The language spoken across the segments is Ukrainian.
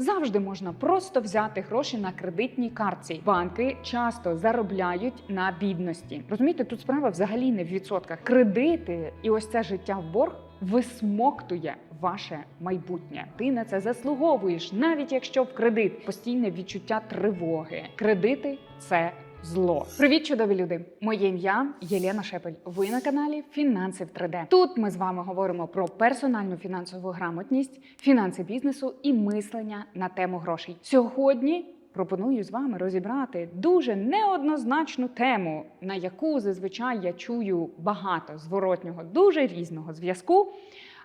завжди можна просто взяти гроші на кредитній картці. Банки часто заробляють на бідності. Розумієте, тут справа взагалі не в відсотках. Кредити і ось це життя в борг висмоктує ваше майбутнє. Ти на це заслуговуєш, навіть якщо в кредит постійне відчуття тривоги. Кредити це. Зло, привіт, чудові люди! Моє ім'я Єлена Шепель. Ви на каналі Фінанси в 3D. Тут ми з вами говоримо про персональну фінансову грамотність, фінанси бізнесу і мислення на тему грошей. Сьогодні пропоную з вами розібрати дуже неоднозначну тему, на яку зазвичай я чую багато зворотнього, дуже різного зв'язку.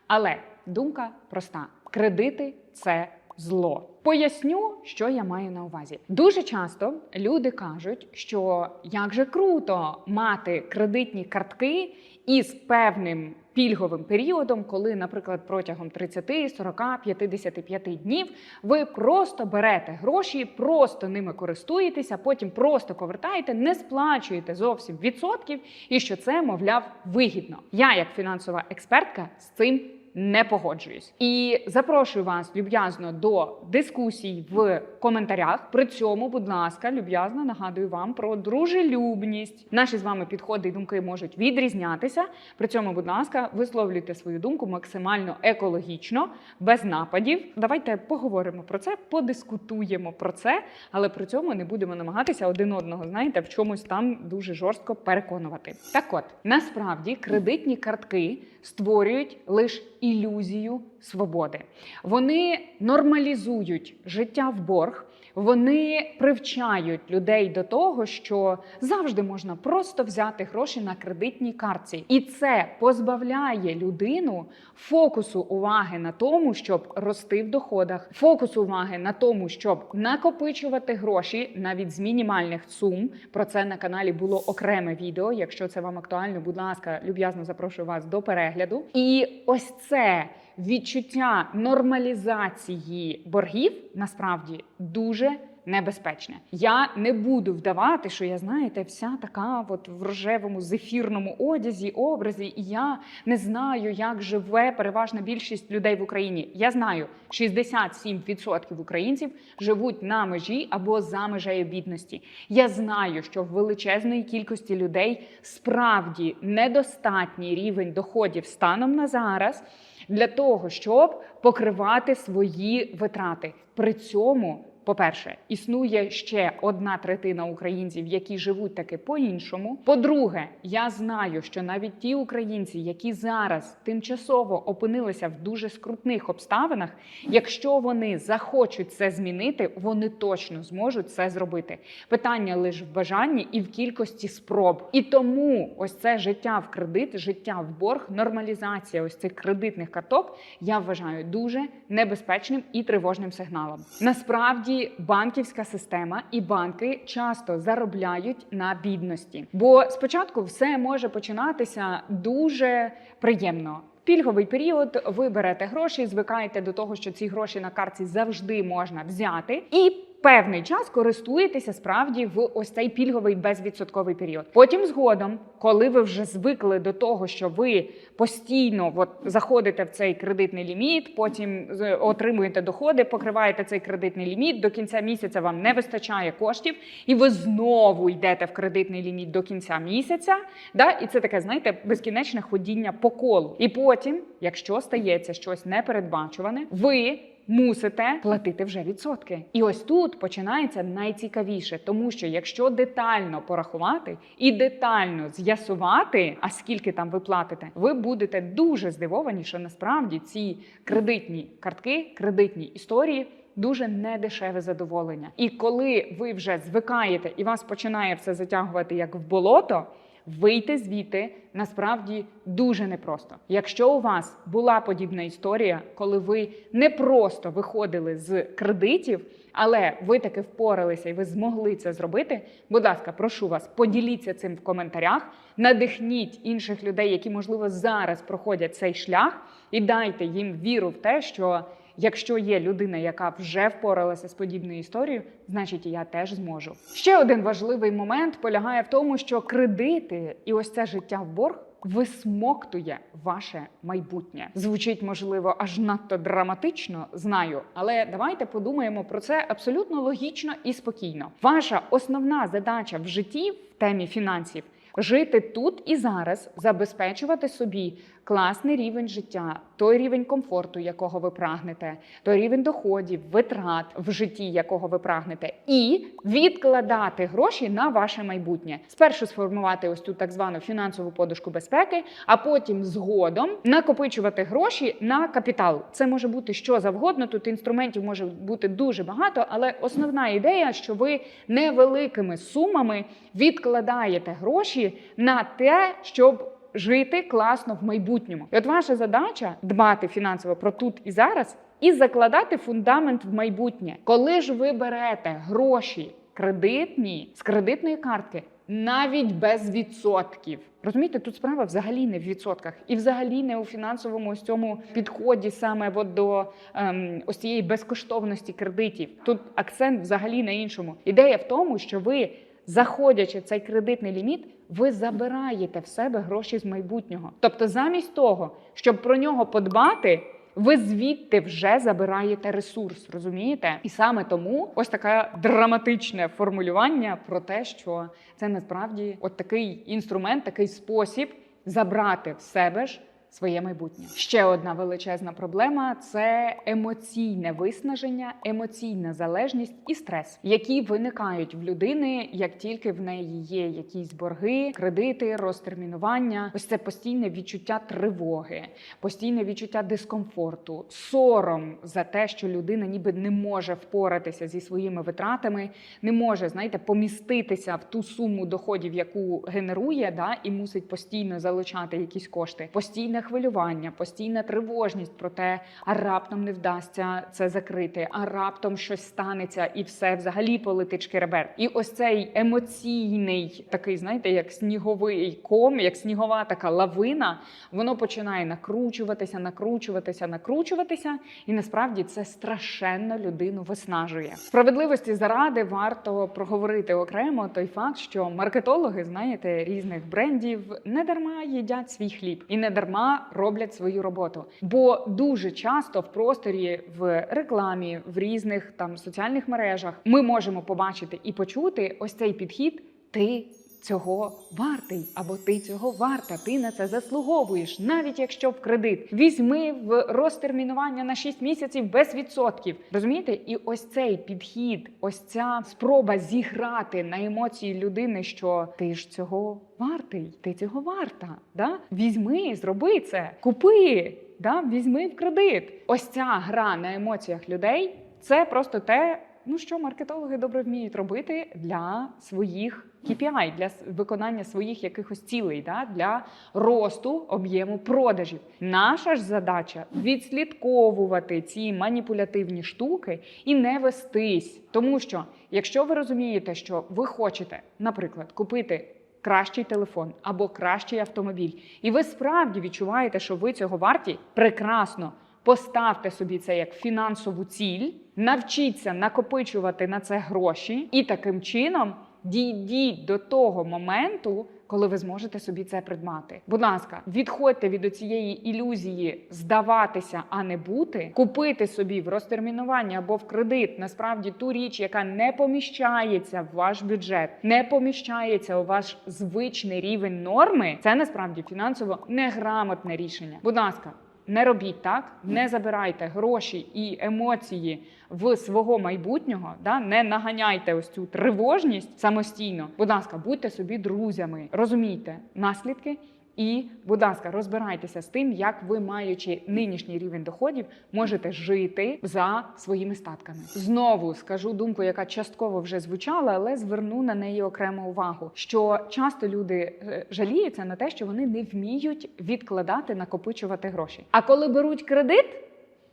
Але думка проста: кредити це зло. Поясню, що я маю на увазі. Дуже часто люди кажуть, що як же круто мати кредитні картки із певним пільговим періодом, коли, наприклад, протягом 30, 40, 55 днів ви просто берете гроші, просто ними користуєтеся, потім просто повертаєте, не сплачуєте зовсім відсотків, і що це, мовляв, вигідно. Я, як фінансова експертка, з цим не погоджуюсь. І запрошую вас люб'язно до дискусій в коментарях. При цьому, будь ласка, люб'язно нагадую вам про дружелюбність. Наші з вами підходи і думки можуть відрізнятися. При цьому, будь ласка, висловлюйте свою думку максимально екологічно, без нападів. Давайте поговоримо про це, подискутуємо про це, але при цьому не будемо намагатися один одного, знаєте, в чомусь там дуже жорстко переконувати. Так от насправді кредитні картки створюють лише ілюзію свободи. Вони нормалізують життя в борг. Вони привчають людей до того, що завжди можна просто взяти гроші на кредитній картці, і це позбавляє людину фокусу уваги на тому, щоб рости в доходах, фокусу уваги на тому, щоб накопичувати гроші навіть з мінімальних сум. Про це на каналі було окреме відео. Якщо це вам актуально, будь ласка, люб'язно запрошую вас до перегляду. І ось це відчуття нормалізації боргів насправді дуже небезпечне. Я не буду вдавати, що я знаєте, вся така от в рожевому зефірному одязі, образі, і я не знаю, як живе переважна більшість людей в Україні. Я знаю, 67% українців живуть на межі або за межею бідності. Я знаю, що в величезної кількості людей справді недостатній рівень доходів станом на зараз для того, щоб покривати свої витрати. При цьому, по-перше, існує ще одна третина українців, які живуть таки по-іншому. По-друге, я знаю, що навіть ті українці, які зараз тимчасово опинилися в дуже скрутних обставинах, якщо вони захочуть це змінити, вони точно зможуть це зробити. Питання лише в бажанні і в кількості спроб. І тому ось це життя в кредит, життя в борг, нормалізація ось цих кредитних карток я вважаю дуже небезпечним і тривожним сигналом. Насправді банківська система і банки часто заробляють на бідності, бо спочатку все може починатися дуже приємно. Пільговий період, ви берете гроші, звикаєте до того, що ці гроші на карці завжди можна взяти, і певний час користуєтеся справді в ось цей пільговий безвідсотковий період. Потім, згодом, коли ви вже звикли до того, що ви постійно от, заходите в цей кредитний ліміт, потім отримуєте доходи, покриваєте цей кредитний ліміт. До кінця місяця вам не вистачає коштів, і ви знову йдете в кредитний ліміт до кінця місяця. Да? І це таке, знаєте, безкінечне ходіння по колу. І потім, якщо стається щось непередбачуване, ви. Мусите платити вже відсотки, і ось тут починається найцікавіше, тому що якщо детально порахувати і детально з'ясувати, а скільки там ви платите, ви будете дуже здивовані, що насправді ці кредитні картки, кредитні історії. Дуже недешеве задоволення. І коли ви вже звикаєте і вас починає все затягувати як в болото, вийти звідти насправді дуже непросто. Якщо у вас була подібна історія, коли ви не просто виходили з кредитів, але ви таки впоралися і ви змогли це зробити. Будь ласка, прошу вас, поділіться цим в коментарях, надихніть інших людей, які можливо зараз проходять цей шлях, і дайте їм віру в те, що. Якщо є людина, яка вже впоралася з подібною історією, значить я теж зможу. Ще один важливий момент полягає в тому, що кредити і ось це життя в борг висмоктує ваше майбутнє. Звучить можливо аж надто драматично, знаю, але давайте подумаємо про це абсолютно логічно і спокійно. Ваша основна задача в житті в темі фінансів. Жити тут і зараз, забезпечувати собі класний рівень життя, той рівень комфорту, якого ви прагнете, той рівень доходів, витрат в житті, якого ви прагнете, і відкладати гроші на ваше майбутнє. Спершу сформувати ось цю так звану фінансову подушку безпеки, а потім згодом накопичувати гроші на капітал. Це може бути що завгодно. Тут інструментів може бути дуже багато, але основна ідея, що ви невеликими сумами відкладаєте гроші на те, щоб жити класно в майбутньому. І от ваша задача дбати фінансово про тут і зараз і закладати фундамент в майбутнє. Коли ж ви берете гроші кредитні з кредитної картки. Навіть без відсотків розумієте, тут справа взагалі не в відсотках, і взагалі не у фінансовому ось цьому підході саме от до ем, ось цієї безкоштовності кредитів. Тут акцент взагалі на іншому. Ідея в тому, що ви, заходячи в цей кредитний ліміт, ви забираєте в себе гроші з майбутнього. Тобто, замість того, щоб про нього подбати. Ви звідти вже забираєте ресурс, розумієте? І саме тому ось таке драматичне формулювання про те, що це насправді от такий інструмент, такий спосіб забрати в себе ж своє майбутнє. Ще одна величезна проблема це емоційне виснаження, емоційна залежність і стрес, які виникають в людини, як тільки в неї є якісь борги, кредити, розтермінування. Ось це постійне відчуття тривоги, постійне відчуття дискомфорту, сором за те, що людина ніби не може впоратися зі своїми витратами, не може, знаєте, поміститися в ту суму доходів, яку генерує, да, і мусить постійно залучати якісь кошти. Постійне хвилювання, постійна тривожність про те, а раптом не вдасться це закрити, а раптом щось станеться, і все взагалі полетить шкеребер. І ось цей емоційний, такий, знаєте, як сніговий ком, як снігова така лавина, воно починає накручуватися, накручуватися, накручуватися, і насправді це страшенно людину виснажує. Справедливості заради варто проговорити окремо той факт, що маркетологи, знаєте, різних брендів не дарма їдять свій хліб і не дарма роблять свою роботу. Бо дуже часто в просторі, в рекламі, в різних там соціальних мережах ми можемо побачити і почути ось цей підхід. Ти цього вартий, або ти цього варта, ти на це заслуговуєш, навіть якщо в кредит. Візьми в розтермінування на 6 місяців без відсотків. Розумієте? І ось цей підхід, ось ця спроба зіграти на емоції людини, що ти ж цього вартий, ти цього варта. Да? Візьми, зроби це, купи, да? візьми в кредит. Ось ця гра на емоціях людей це просто те. Ну що маркетологи добре вміють робити для своїх KPI, для виконання своїх якихось цілей, да? для росту об'єму продажів. Наша ж задача відслідковувати ці маніпулятивні штуки і не вестись. Тому що, якщо ви розумієте, що ви хочете, наприклад, купити кращий телефон або кращий автомобіль, і ви справді відчуваєте, що ви цього варті, прекрасно. Поставте собі це як фінансову ціль, навчіться накопичувати на це гроші, і таким чином дійдіть до того моменту, коли ви зможете собі це придбати. Будь ласка, відходьте від цієї ілюзії здаватися, а не бути, купити собі в розтермінування або в кредит насправді ту річ, яка не поміщається в ваш бюджет, не поміщається у ваш звичний рівень норми. Це насправді фінансово неграмотне рішення. Будь ласка. Не робіть так, не забирайте гроші і емоції в свого майбутнього, да? не наганяйте ось цю тривожність самостійно. Будь ласка, будьте собі друзями, розумійте наслідки. І, будь ласка, розбирайтеся з тим, як ви, маючи нинішній рівень доходів, можете жити за своїми статками. Знову скажу думку, яка частково вже звучала, але зверну на неї окрему увагу. Що часто люди е, жаліються на те, що вони не вміють відкладати, накопичувати гроші. А коли беруть кредит.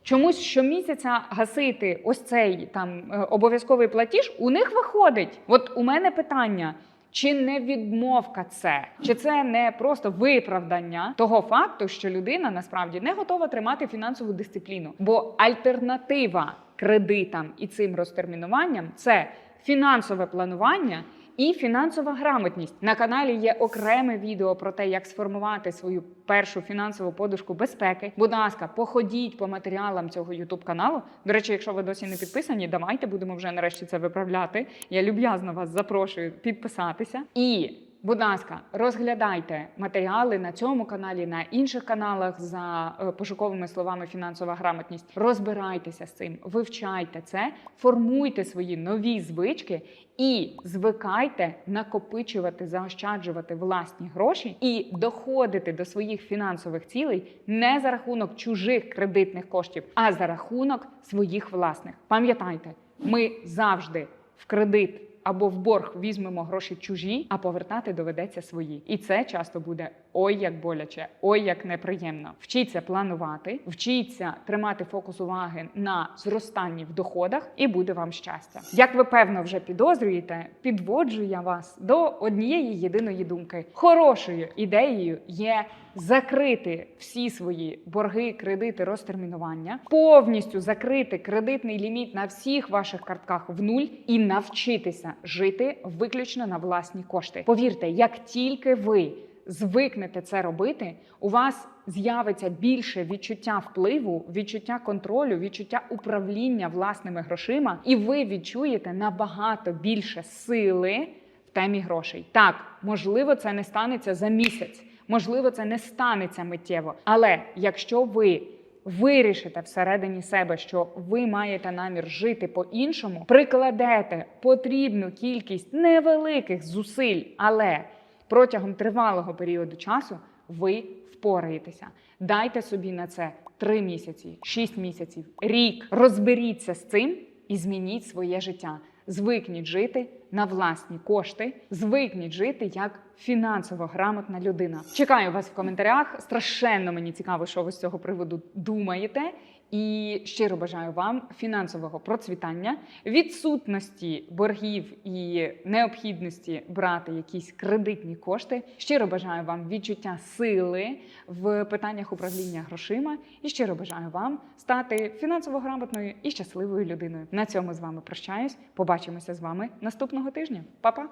Чомусь щомісяця гасити ось цей там е, обов'язковий платіж у них виходить. От у мене питання. Чи не відмовка це? Чи це не просто виправдання того факту, що людина насправді не готова тримати фінансову дисципліну? Бо альтернатива кредитам і цим розтермінуванням це фінансове планування і фінансова грамотність. На каналі є окреме відео про те, як сформувати свою першу фінансову подушку безпеки. Будь ласка, походіть по матеріалам цього youtube каналу. До речі, якщо ви досі не підписані, давайте будемо вже нарешті це виправляти. Я люб'язно вас запрошую підписатися. І Будь ласка, розглядайте матеріали на цьому каналі, на інших каналах за е, пошуковими словами фінансова грамотність. Розбирайтеся з цим, вивчайте це, формуйте свої нові звички і звикайте накопичувати, заощаджувати власні гроші і доходити до своїх фінансових цілей не за рахунок чужих кредитних коштів, а за рахунок своїх власних. Пам'ятайте, ми завжди в кредит або в борг візьмемо гроші чужі, а повертати доведеться свої. І це часто буде ой як боляче, ой як неприємно. Вчіться планувати, вчіться тримати фокус уваги на зростанні в доходах, і буде вам щастя. Як ви певно вже підозрюєте, підводжу я вас до однієї єдиної думки. Хорошою ідеєю є закрити всі свої борги, кредити, розтермінування, повністю закрити кредитний ліміт на всіх ваших картках в нуль і навчитися жити виключно на власні кошти. Повірте, як тільки ви звикнете це робити, у вас з'явиться більше відчуття впливу, відчуття контролю, відчуття управління власними грошима, і ви відчуєте набагато більше сили в темі грошей. Так, можливо, це не станеться за місяць, можливо, це не станеться миттєво. Але якщо ви вирішите всередині себе, що ви маєте намір жити по-іншому, прикладете потрібну кількість невеликих зусиль, але протягом тривалого періоду часу ви впораєтеся. Дайте собі на це 3 місяці, 6 місяців, рік. Розберіться з цим і змініть своє життя. Звикніть жити на власні кошти, звикніть жити як фінансово грамотна людина. Чекаю вас в коментарях. Страшенно мені цікаво, що ви з цього приводу думаєте. І щиро бажаю вам фінансового процвітання, відсутності боргів і необхідності брати якісь кредитні кошти. Щиро бажаю вам відчуття сили в питаннях управління грошима. І щиро бажаю вам стати фінансово грамотною і щасливою людиною. На цьому з вами прощаюсь. Побачимося з вами наступного тижня. Па-па!